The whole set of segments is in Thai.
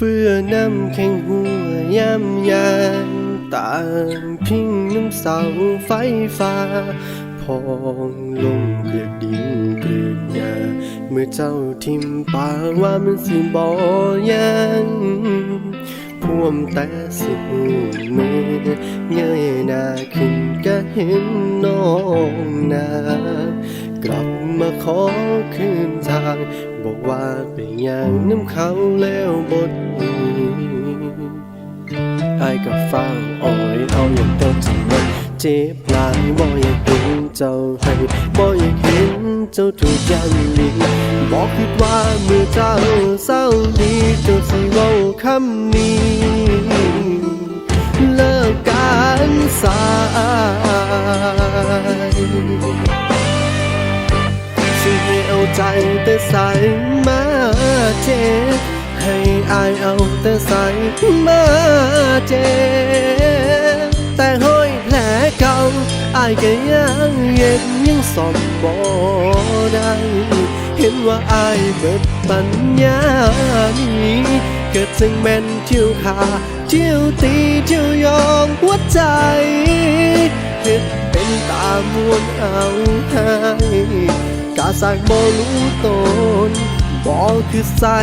เฟื่อน้ำแข็งหัวยามยานต่างพิงน้ำเสาไฟฟ้า พองลงเกลือกดินเกลือกหญ้าเมื่อเจ้าทิมป่าว่ามันสิบ่ยังพ่วมแต่สิหูมือเงยหน้าขึ้นก็เห็นน้องนา กลับมาขอคืนทาง บอกว่าไปอย่างน้ำเขาแล้วบดอีไอ้กับฟ้าอ้อยเอาอย่างต้นที่มันเจ็บหลายบ่อยากเห็นเจ้าให้บ่อยากเห็นเจ้าถูกยันลีบอกคิดว่าเมื่อเจ้าเศร้าดีเจ้าสิเว้าคำนี้เลิกกันสายาใจแต่ใส่มาเจ ให้อายเอาแต่ใส่มาเจ แต่ห้อยแผลเก่าอายก็ยังเย็บยังสอมบ่ได้เห็นว่าอายเบิดปัญญานี้เกิดจึงแม่นเที่ยวขาเที่ยวตีเที่ยวยองหัวใจเห็ดเป็นตามวนเอาให้ กาสักบ่รู้ตนบ่คือใส่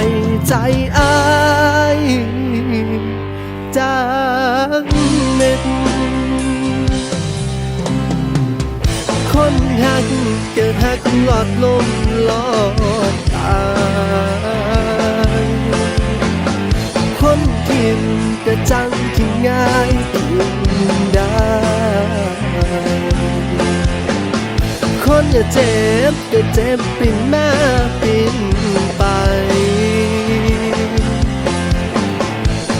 ใจอายจากเม็ดคนหักเกิดหักหลอดลมหล อย่าเจ็บก็เจ็บปิ่นมาปิ่นไป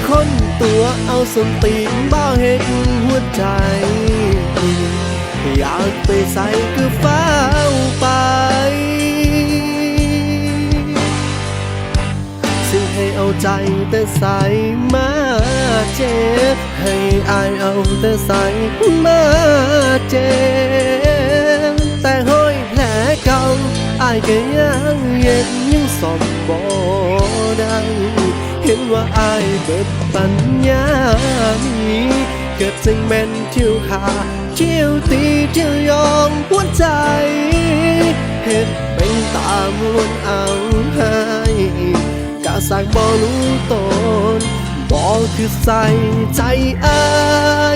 คนตัวเอาสมตีนบ้าเห็นหัวใจ อยากไปใส่คือฟ้าวไปสิ่งให้เอาใจแต่ใส่มาเจ็บ ให้อายเอาแต่ใส่มาเจ็บ เก่าอายก็ยังเย็บยังสอมบ่ได้เห็นว่าอายเบิดปัญญานี้เกิดจึงแม่นเที่ยวขาเที่ยวตีเที่ยวยองหัวใจเห็นเป็นตามวนเอาให้กะสร้างบ่รู้ตนบ่คือใส่ใจอา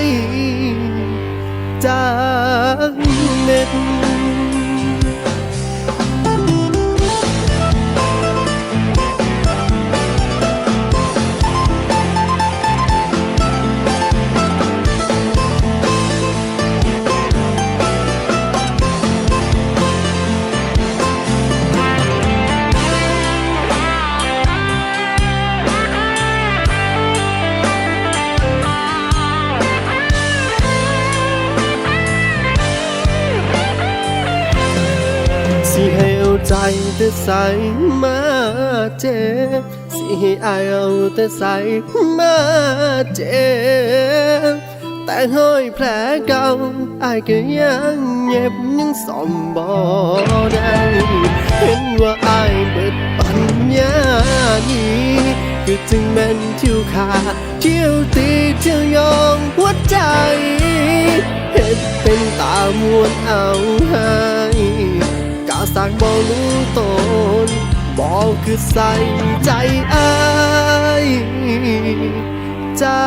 ยจากเม็ด ใจแต่ใส่มาเจ็บสิให้อายเอาแต่ใส่มาเจ็บแต่ห้อยแผลเก่าอายก็ยังเย็บยังซ่อมบ่ได้เห็นว่าอายเบิดปัญญานี้ก็จึงแม่นเที่ยวขาเที่ยวตีเที่ยวยองหัวใจเห็ดเป็นตามวนเอาให้กา สร้างบ่รู้ตนบ่คือใส่ใจอายจา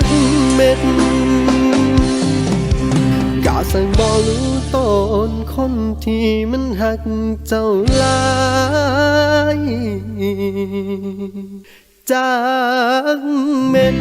กเม็ดกาสั่งบ่รู้ตนคนที่มันหักเจ้าลายจากเม็ด